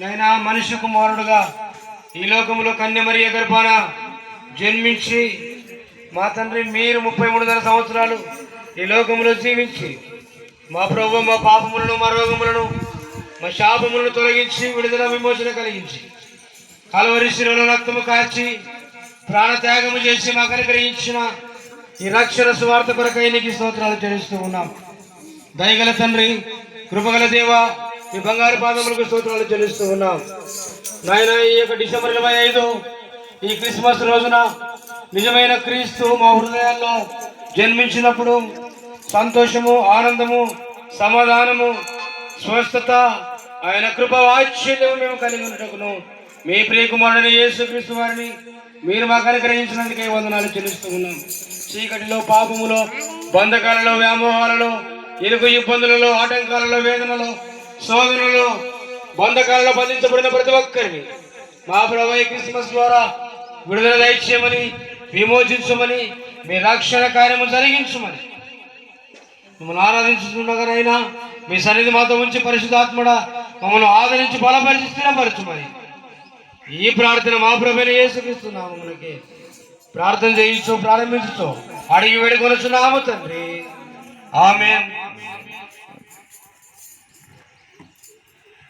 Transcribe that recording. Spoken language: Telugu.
నైనా మనిషి కుమారుడుగా ఈ లోకములో కన్యమరియ గర్భాన జన్మించి మా తండ్రి మీరు ముప్పై మూడున్నర సంవత్సరాలు ఈ లోకములో జీవించి మా ప్రభు మా పాపములను మా రోగములను మా శాపములను తొలగించి విడుదల విమోచన కలిగించి కలవరి శిలువలో రక్తము కాచి ప్రాణత్యాగము చేసి మాకు అనుగ్రహించిన ఈ రక్షణ స్వార్థ కొరకై నీకు స్తోత్రాలు చెల్లిస్తూ ఉన్నాం. దయగల తండ్రి కృపగల దేవ ఈ బంగారు పాదములకు స్తోత్రాలు చెల్లిస్తూ ఉన్నాం. నాయన ఈ యొక్క డిసెంబర్ ఇరవై ఐదు ఈ క్రిస్మస్ రోజున నిజమైన క్రీస్తు మా హృదయాల్లో జన్మించినప్పుడు సంతోషము ఆనందము సమాధానము స్వస్థత ఆయన కృప వాత్సల్యము మేము కలిగి ఉండటకును. మీ ప్రియకుమారుని యేసుక్రీస్తు వారిని మీరు మాకు అనుగ్రహించినందుకే వందనాలు చెల్లిస్తూ ఉన్నాం. చీకటిలో పాపములో బంధకాలలో వ్యామోహాలలో ఇరుకు ఇబ్బందులలో ఆటంకాలలో వేదనలో శోధనలో బంధకాలలో బంధించబడిన ప్రతి ఒక్కరిని మా ప్రభు క్రిస్మస్ ద్వారా విడుదల దయచేయమని విమోచించమని మీ రక్షణ కార్యము జరిగించమని. మిమ్మల్ని ఆరాధించుతుండగానైనా మీ సన్నిధి మాతో ఉంచి పరిశుద్ధాత్మడ మమ్మల్ని ఆదరించి బలపరిచి స్థిరపరచుమని ఈ ప్రార్థన మా ప్రభుని ఏసుకిస్తున్నాము మనకి ప్రార్థన చేయించు ప్రారంభించుతూ అడిగి వేడుకొనుచున్నాము తండ్రి. ఆమె